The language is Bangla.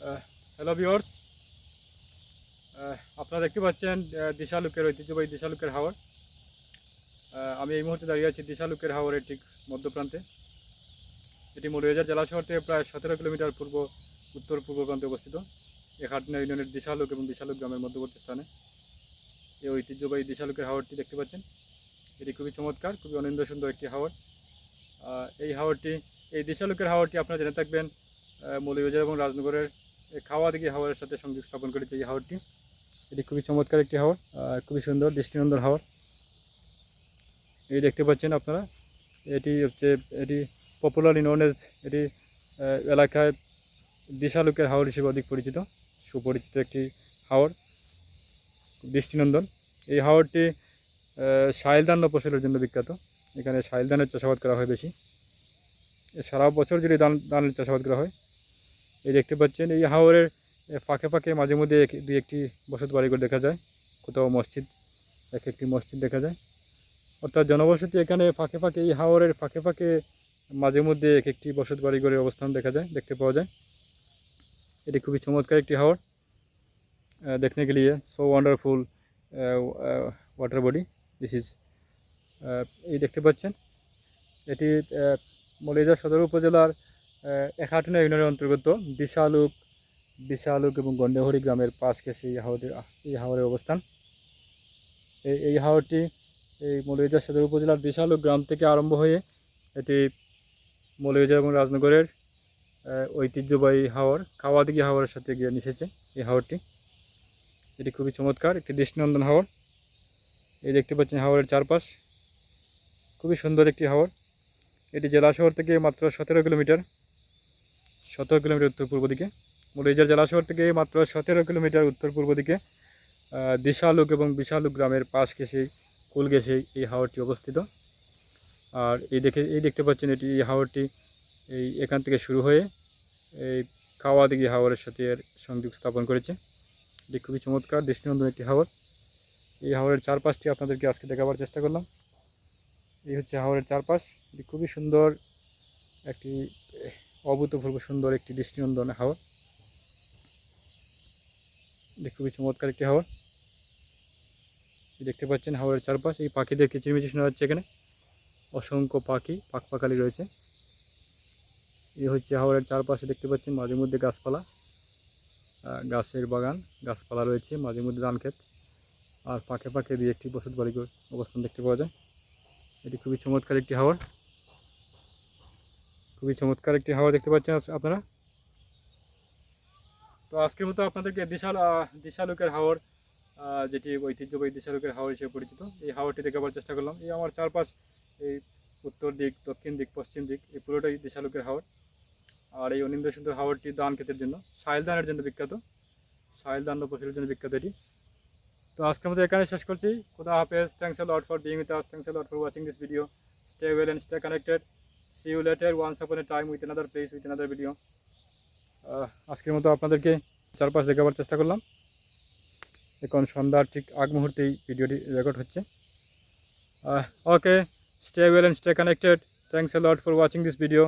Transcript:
হ্যালো ভিওর্স আপনারা দেখতে পাচ্ছেন দিশালুকের ঐতিহ্যবাহী দিশালুকের হাওর। আমি এই মুহূর্তে দাঁড়িয়ে আছি দিশালুকের হাওরের ঠিক মধ্যপ্রান্তে। এটি মৌলভীবাজার জেলা শহর থেকে প্রায় সতেরো কিলোমিটার পূর্ব, উত্তর পূর্ব প্রান্তে অবস্থিত। এই হাটনা ইউনিয়নের দিশালুক এবং দিশালুক গ্রামের মধ্যবর্তী স্থানে। এই ঐতিহ্যবাহী দিশালুকের হাওরটি দেখতে পাচ্ছেন। এটি খুবই চমৎকার, খুবই অনিন্দ সুন্দর একটি হাওর। এই হাওরটি, এই দিশালুকের হাওরটি আপনারা জেনে থাকবেন মৌলভীবাজার এবং রাজনগরের খাওয়া দিঘি হাওরের সাথে সংযোগ স্থাপন করেছে এই হাওরটি। এটি খুবই চমৎকার একটি হাওর আর খুবই সুন্দর দৃষ্টিনন্দন হাওর। এই দেখতে পাচ্ছেন আপনারা এটি হচ্ছে এটি পপুলারলি নোন এজ এটি এলাকায় দিশালুকের হাওর হিসেবে অধিক পরিচিত সুপরিচিত একটি হাওর দৃষ্টিনন্দন। এই হাওরটি আহ, সাইলদান ফসলের জন্য বিখ্যাত। এখানে সাইলদানের চাষাবাদ করা হয় বেশি। সারা বছর জুড়ে ধান ধানের চাষাবাদ করা হয় এই দেখতে পাচ্ছেন, এই হাওরের ফাঁকে ফাঁকে, মাঝে মধ্যে দু একটি বসত বাড়িঘর দেখা যায়। কোথাও মসজিদ, এক একটি মসজিদ দেখা যায়। অর্থাৎ জনবসতি এখানে ফাঁকে ফাঁকে, এই হাওরের ফাঁকে ফাঁকে, মাঝে মধ্যে এক একটি বসত বাড়িঘরের অবস্থান দেখা যায়, দেখতে পাওয়া যায়। এটি খুবই চমৎকার একটি হাওর। দেখতে গেলে so wonderful water body this is এই দেখতে পাচ্ছেন। এটি মলেজা সদর উপজেলার একাটনা ইউনিয়নের অন্তর্গত বিশালুক বিশালুক এবং গন্ডেহরি গ্রামের পাশ ঘেঁষে এই হাওরের এই হাওরের অবস্থান। এই এই হাওরটি এই মৌলভীবাজার সদর উপজেলার বিশালুক গ্রাম থেকে আরম্ভ হয়ে এটি মৌলভীবাজার এবং রাজনগরের ঐতিহ্যবাহী হাওর খাওয়াদিঘি হাওরের সাথে গিয়ে মিশেছে এই হাওরটি। এটি খুবই চমৎকার, একটি দৃষ্টিনন্দন হাওর। এই দেখতে পাচ্ছেন হাওরের চারপাশ। খুবই সুন্দর একটি হাওর। এটি জেলা শহর থেকে মাত্র সতেরো কিলোমিটার। সতেরো কিলোমিটার উত্তর পূর্ব দিকে। মৌলভীবাজার জেলা শহর থেকে মাত্র সতেরো কিলোমিটার উত্তর পূর্ব দিকে দিশালুক এবং বিশালুক গ্রামের পাশ ঘেঁষেই কুল ঘেঁষেই এই হাওরটি অবস্থিত। আর এই দেখে, এই দেখতে পাচ্ছেন এটি, এই হাওরটি এই এখান থেকে শুরু হয়ে এই খাওয়া দিঘি হাওরের সাথে এর সংযোগ স্থাপন করেছে। এটি খুবই চমৎকার, দৃষ্টিনন্দন একটি হাওর। এই হাওরের চারপাশটি আপনাদেরকে আজকে দেখাবার চেষ্টা করলাম। এই হচ্ছে হাওরের চারপাশ। এটি খুবই সুন্দর একটি অভূতপূর্ব সুন্দর একটি দৃষ্টিনন্দন হাওর এটি খুবই চমৎকার একটি হাওর দেখতে পাচ্ছেন হাওরের চারপাশ। এই পাখিদের কিচিরমিচি শোনা যাচ্ছে এখানে। অসংখ্য পাখি, পাখপাখালি রয়েছে। এই হচ্ছে হাওরের চারপাশে দেখতে পাচ্ছেন মাঝে মধ্যে গাছপালা। গাছের বাগান, গাছপালা রয়েছে, মাঝে মধ্যে ধান ক্ষেত। আর পাখে পাখে দুই একটি বসত বাড়ি অবস্থান দেখতে পাওয়া যায়। এটি খুবই চমৎকার একটি হাওর খুবই চমৎকার একটি হাওয়া দেখতে পাচ্ছেন আপনারা। তো আজকের মতো আপনাদেরকে দিশাল দিশালুকের হাওর যেটি ঐতিহ্যবাহী দিশালুকের হাওর হিসেবে পরিচিত, এই হাওরটি দেখাবার চেষ্টা করলাম। এই আমার চারপাশ, এই উত্তর দিক, দক্ষিণ দিক, পশ্চিম দিক, এই পুরোটাই দিশালুকের হাওর। আর এই অনিন্দ সুন্দর হাওরটি ধান ক্ষেতের জন্য সাইল ধানের জন্য বিখ্যাত। সাইল ধান ফসলের জন্য বিখ্যাত এটি। তো আজকের মতো এখানে শেষ করছি। খুদা হাফেজ। Thanks lot for being with us thanks lot for watching this video stay well and stay connected see you later once upon a time with another place with another video আজকের মতো আপনাদেরকে চারপাশ দেখাবার চেষ্টা করলাম। এখন সন্ধ্যার ঠিক আগ মুহূর্তেই ভিডিওটি রেকর্ড হচ্ছে। Okay stay well and stay connected thanks a lot for watching this video